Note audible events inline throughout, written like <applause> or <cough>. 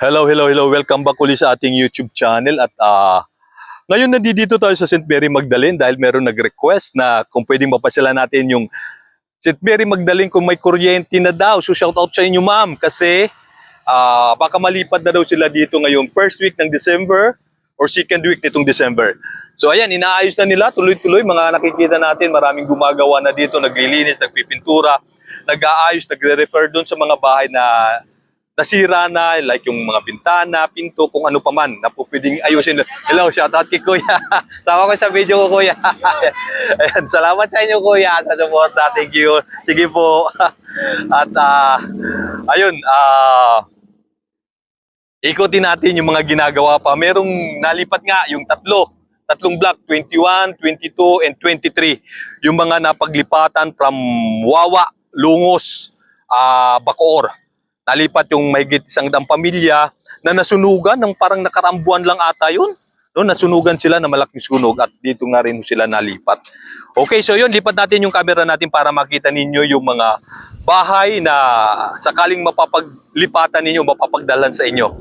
Hello, hello, hello. Welcome back ulit sa ating YouTube channel. At ah, ngayon nandito tayo sa St. Mary Magdalene dahil meron nag-request na kung pwedeng mapasyalan natin yung St. Mary Magdalene kung may kuryente na daw. So shout out sa inyo ma'am kasi ah, baka malipad na daw sila dito ngayong first week ng December or second week nitong December. So ayan, inaayos na nila tuloy-tuloy. Mga nakikita natin, maraming gumagawa na dito, naglilinis, nagpipintura, nag-aayos, nagre-refer doon sa mga bahay na nasira na, like yung mga bintana, pinto, kung ano pa man, na po pwedeng ayusin. Hello, shout out kay Kuya. <laughs> Sama ko sa video ko, Kuya. <laughs> Ayan, salamat sa inyo, Kuya, sa support. Thank you. Sige po. <laughs> At, ah, ayun, ah, ikutin natin yung mga ginagawa pa. Merong nalipat nga, yung tatlo. Tatlong block, 21, 22, and 23. Yung mga napaglipatan from Wawa, Lungos, ah, Bacoor nalipat yung may isang daang pamilya na nasunugan ng parang nakarambuan lang ata yun. No, nasunugan sila na malaking sunog at dito nga rin sila nalipat. Okay, so yun, lipat natin yung camera natin para makita ninyo yung mga bahay na sakaling mapapaglipatan ninyo, mapapagdalan sa inyo.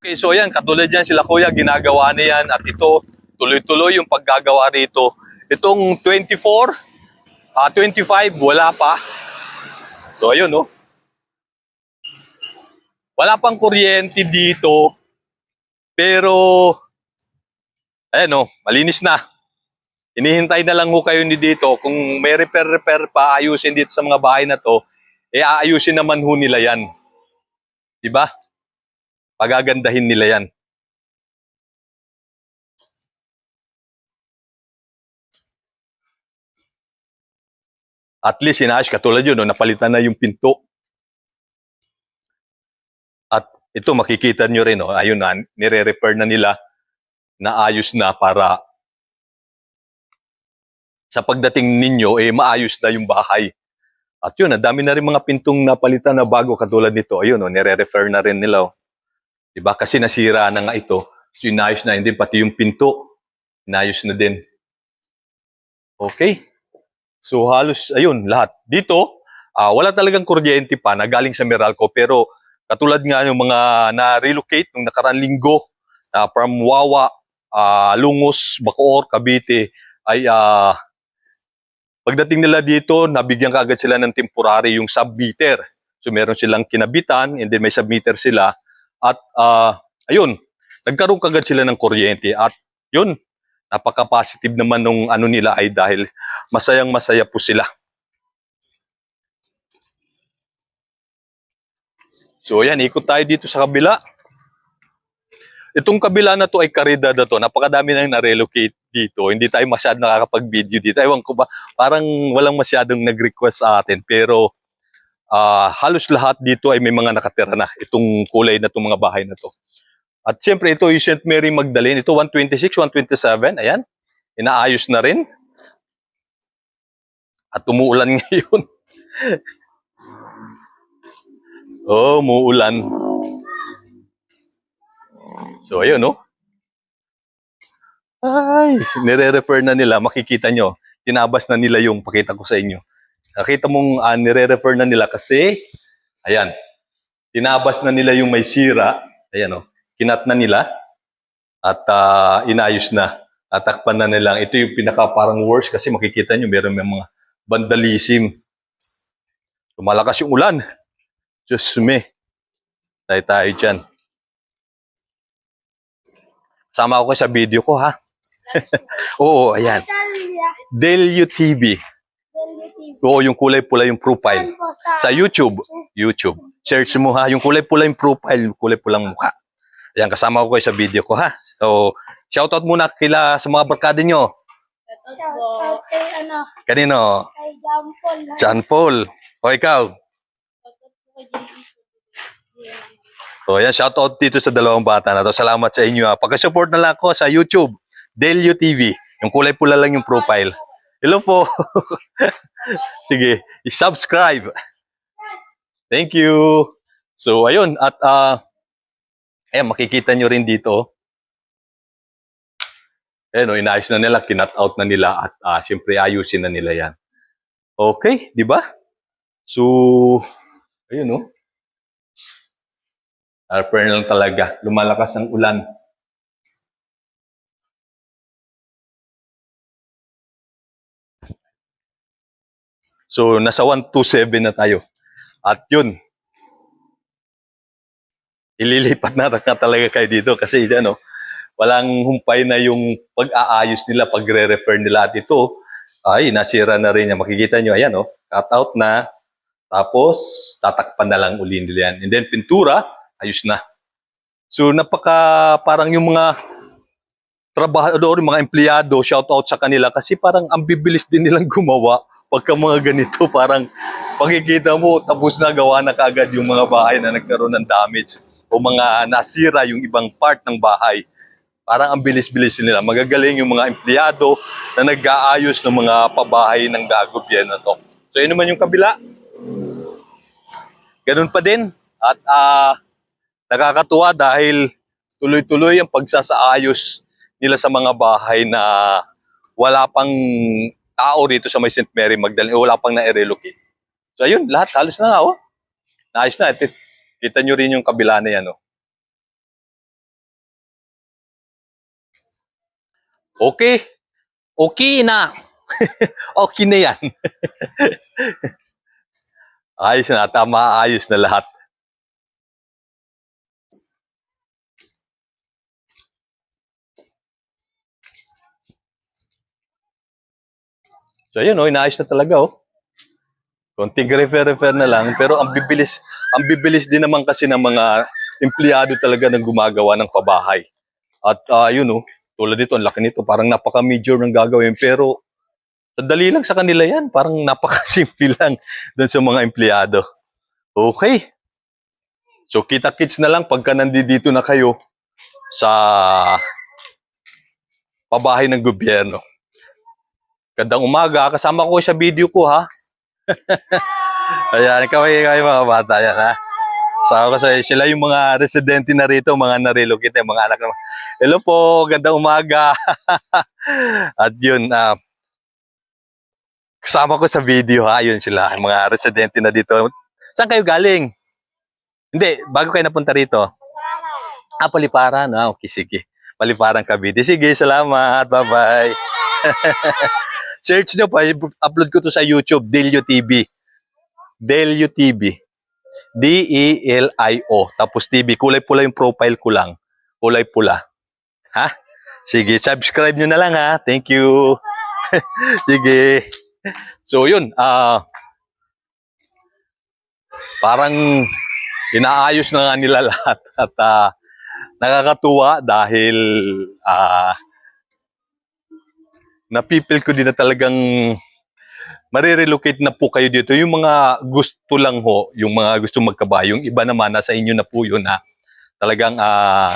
Okay, so yan, katulad yan sila kuya, ginagawa na yan at ito, tuloy-tuloy yung paggagawa rito. Itong 24, ah 25, wala pa. So ayun, no? Wala pang kuryente dito. Pero, ayan o, malinis na. Hinihintay na lang ho kayo ni dito. Kung may repair-repair pa, ayusin dito sa mga bahay na to, eh aayusin naman ho nila yan. Diba? Pagagandahin nila yan. At least inaayos katulad yun, no, napalitan na yung pinto. At ito makikita nyo rin, oh, ayun na, nire-refer na nila na ayos na para sa pagdating ninyo, eh maayos na yung bahay. At yun, ang dami na rin mga pintong napalitan na bago katulad nito. Ayun, oh, nire-refer na rin nila. Oh. Diba? Kasi nasira na nga ito. So, inayos na hindi pati yung pinto. Inayos na din. Okay. So, halos, ayun, lahat. Dito, ah, wala talagang kuryente pa na galing sa Meralco. Pero, katulad nga yung mga na-relocate nung nakarang linggo ah, from Wawa, ah, Lungos, Bacoor, Cavite, ay ah, pagdating nila dito, nabigyan kaagad sila ng temporary yung submeter. So meron silang kinabitan and then may submeter sila at ah, ayun, nagkaroon kagad sila ng kuryente at yun, napaka-positive naman nung ano nila ay dahil masayang masaya po sila. So ayan, ikot tayo dito sa kabila. Itong kabila na to ay karidad na to. Napakadami nang na-relocate dito. Hindi tayo masyadong nakakapag-video dito. Ewan ko ba, parang walang masyadong nag-request sa atin. Pero ah, halos lahat dito ay may mga nakatira na. Itong kulay na itong mga bahay na to. At siyempre ito yung St. Mary Magdalene. Ito 126, 127. Ayan. Inaayos na rin. At umuulan <laughs> ngayon. Oh, umuulan. So, ayun, no? Ay, nire-refer na nila. Makikita nyo. Tinabas na nila yung pakita ko sa inyo. Nakita mong uh, nire-refer na nila kasi, ayan, tinabas na nila yung may sira. Ayan, no? Kinat na nila at ah, inayos na. Tatakpan na nilang. Ito yung pinaka parang worst kasi makikita nyo, meron may mga vandalism. Lumalakas yung ulan. Diyos me. Tayo tayo dyan. Sama ako sa video ko, ha? <laughs> Oo, ayan. Delio TV. Oo, yung kulay pula yung profile. Sa YouTube. YouTube. Search mo, ha? Yung kulay pula yung profile, yung kulay pulang mukha. Ayan, kasama ko kayo sa video ko, ha? So, shoutout muna kila sa mga barkada nyo. Shoutout kay ano, Kanino? kay John Paul. John Paul. O ikaw? Shoutout po kay JE. So, ayan, shoutout dito sa dalawang bata na to. Salamat sa inyo, ha? Pagka-support na lang ako sa YouTube. Delio TV. Yung kulay pula lang yung profile. Hello po. <laughs> Sige, i-subscribe. Thank you. So, ayun. At, ah, ayan, makikita nyo rin dito. Ayan, oh, inayos na nila, kinat out na nila at ah, siyempre ayusin na nila yan. Okay, di ba? So, ayun oh. Harper na lang talaga. Lumalakas ang ulan. So, nasa 127 na tayo. At yun, ililipat na talaga kayo dito kasi ano, walang humpay na yung pag-aayos nila, pagre-refer nila. At ito, ay, nasira na rin yan. Makikita nyo, ayan, oh, cut out na. Tapos, tatakpan na lang uli nila yan. And then, pintura, ayos na. So, napaka, parang yung mga trabahador, yung mga empleyado, shout out sa kanila kasi parang ang bibilis din nilang gumawa pagka mga ganito, <laughs> parang pagkikita mo, tapos na gawa na kagad yung mga bahay na nagkaroon ng damage o mga nasira yung ibang part ng bahay. Parang ang bilis-bilis nila. Magagaling yung mga empleyado na nag-aayos ng mga pabahay ng gagobyerno to. So yun naman yung kabila. Ganun pa din. At ah, nakakatuwa dahil tuloy-tuloy ang pagsasaayos nila sa mga bahay na wala pang tao dito sa may St. Mary Magdalene, wala pang na-relocate. So ayun, lahat halos na nga, oh. Naayos na. Ito, kita nyo rin yung kabila na yan, oh. Okay. Okay na. <laughs> okay na yan. <laughs> ayos na, tama, ayos na lahat. So ayun, oh, inaayos na talaga, oh. Konting refer-refer na lang, pero ang bibilis, ang bibilis din naman kasi ng mga empleyado talaga ng gumagawa ng pabahay. At ah, yun, oh, tulad dito, ang laki nito, parang napaka-major ng gagawin, pero Sadali lang sa kanila yan. Parang napakasimple lang doon sa mga empleyado. Okay. So, kita-kits na lang pagka nandito na kayo sa pabahay ng gobyerno. Gandang umaga. Kasama ko sa video ko, ha? <laughs> Ayan, kaway kayo mga bata. Yan, ha? Kasama ko sa sila yung mga residente na rito, mga narelocate, mga anak naman. Hello po, gandang umaga. <laughs> At yun, ah, kasama ko sa video ha, yun sila, mga residente na dito. Saan kayo galing? Hindi, bago kayo napunta rito. Ah, Paliparan. Ah, okay, sige. Paliparan Cavite. Sige, salamat. Bye-bye. <laughs> Search nyo pa, upload ko to sa YouTube, Delio TV. Delio TV. D-E-L-I-O. Tapos TV. Kulay pula yung profile ko lang. Kulay pula. Ha? Sige, subscribe nyo na lang ha. Thank you. <laughs> Sige. So yun, ah parang inaayos na nga nila <laughs> lahat at ah, nakakatuwa dahil ah napipil ko din na talagang marirelocate na po kayo dito. Yung mga gusto lang ho, yung mga gusto magkabahay, yung iba naman nasa inyo na po yun na talagang ah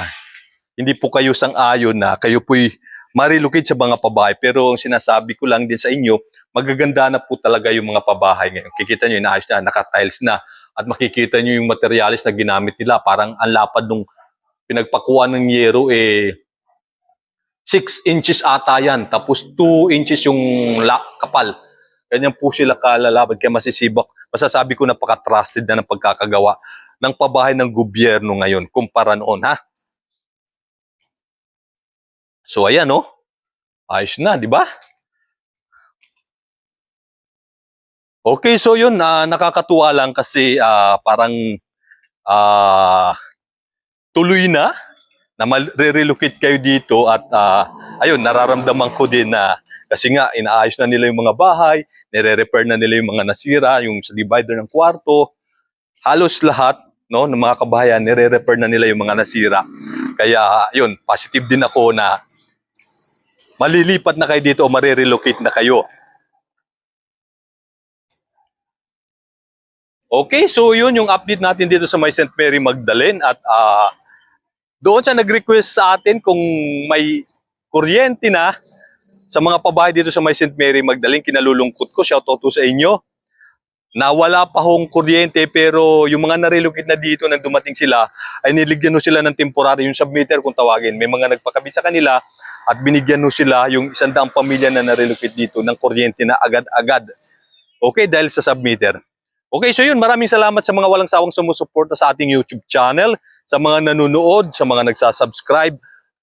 hindi po kayo sang-ayon na kayo po'y marilocate sa mga pabahay. Pero ang sinasabi ko lang din sa inyo, magaganda na po talaga yung mga pabahay ngayon. Kikita nyo, inaayos na, naka-tiles na. At makikita nyo yung materialis na ginamit nila. Parang ang lapad nung pinagpakuha ng yero, eh, 6 inches ata yan. Tapos 2 inches yung la- kapal. Ganyan po sila kalalabad. Kaya masisibak. Masasabi ko napaka-trusted na ng pagkakagawa ng pabahay ng gobyerno ngayon kumpara noon, ha? So, ayan, oh. Ayos na, di ba? Okay, so yun, ah, nakakatuwa lang kasi ah, parang ah, tuloy na na relocate kayo dito at ah, ayun, nararamdaman ko din na kasi nga inaayos na nila yung mga bahay, nire-repair na nila yung mga nasira, yung sa divider ng kwarto, halos lahat no, ng mga kabahayan, nire-repair na nila yung mga nasira. Kaya yun, positive din ako na malilipat na kayo dito o marirelocate na kayo. Okay, so yun yung update natin dito sa may St. Mary Magdalene at ah, doon siya nag-request sa atin kung may kuryente na sa mga pabahay dito sa may St. Mary Magdalene. Kinalulungkot ko, shoutout to sa inyo na wala pa hong kuryente pero yung mga narelocate na dito nang dumating sila ay niligyan sila ng temporary yung submitter kung tawagin. May mga nagpakabit sa kanila at binigyan sila yung isang daang pamilya na narelocate dito ng kuryente na agad-agad. Okay, dahil sa submitter. Okay, so yun, maraming salamat sa mga walang sawang sumusuporta sa ating YouTube channel. sa mga nanonood, sa mga nagsasubscribe.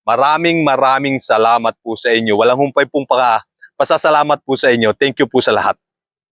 Maraming maraming salamat po sa inyo. Walang humpay pong pasasalamat po sa inyo. Thank you po sa lahat.